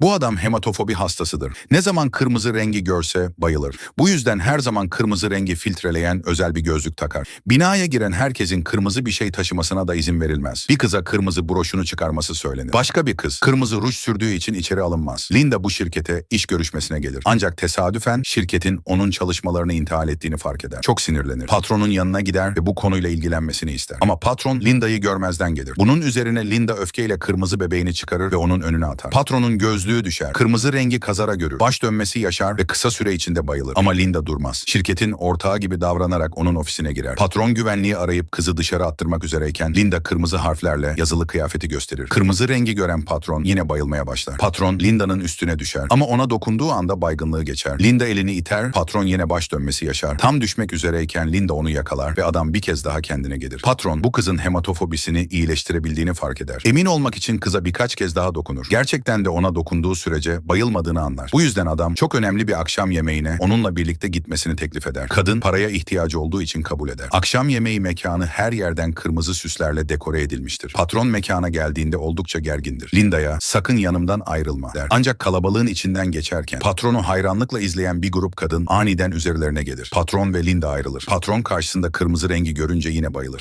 Bu adam hematofobi hastasıdır. Ne zaman kırmızı rengi görse bayılır. Bu yüzden her zaman kırmızı rengi filtreleyen özel bir gözlük takar. Binaya giren herkesin kırmızı bir şey taşımasına da izin verilmez. Bir kıza kırmızı broşunu çıkarması söylenir. Başka bir kız kırmızı ruj sürdüğü için içeri alınmaz. Linda bu şirkete iş görüşmesine gelir. Ancak tesadüfen şirketin onun çalışmalarını intihal ettiğini fark eder. Çok sinirlenir. Patronun yanına gider ve bu konuyla ilgilenmesini ister. Ama patron Linda'yı görmezden gelir. Bunun üzerine Linda öfkeyle kırmızı bebeğini çıkarır ve onun önüne atar. Patronun gözlüğü düşer. Kırmızı rengi kazara görür. Baş dönmesi yaşar ve kısa süre içinde bayılır. Ama Linda durmaz. Şirketin ortağı gibi davranarak onun ofisine girer. Patron güvenliği arayıp kızı dışarı attırmak üzereyken Linda kırmızı harflerle yazılı kıyafeti gösterir. Kırmızı rengi gören patron yine bayılmaya başlar. Patron Linda'nın üstüne düşer. Ama ona dokunduğu anda baygınlığı geçer. Linda elini iter, patron yine baş dönmesi yaşar. Tam düşmek üzereyken Linda onu yakalar ve adam bir kez daha kendine gelir. Patron bu kızın hematofobisini iyileştirebildiğini fark eder. Emin olmak için kıza birkaç kez daha dokunur. Gerçekten de ona dokunduğu sürece bayılmadığını anlar. Bu yüzden adam çok önemli bir akşam yemeğine onunla birlikte gitmesini teklif eder. Kadın paraya ihtiyacı olduğu için kabul eder. Akşam yemeği mekanı her yerden kırmızı süslerle dekore edilmiştir. Patron mekana geldiğinde oldukça gergindir. Linda'ya sakın yanımdan ayrılma der. Ancak kalabalığın içinden geçerken patronu hayranlıkla izleyen bir grup kadın aniden üzerlerine gelir. Patron ve Linda ayrılır. Patron karşısında kırmızı rengi görünce yine bayılır.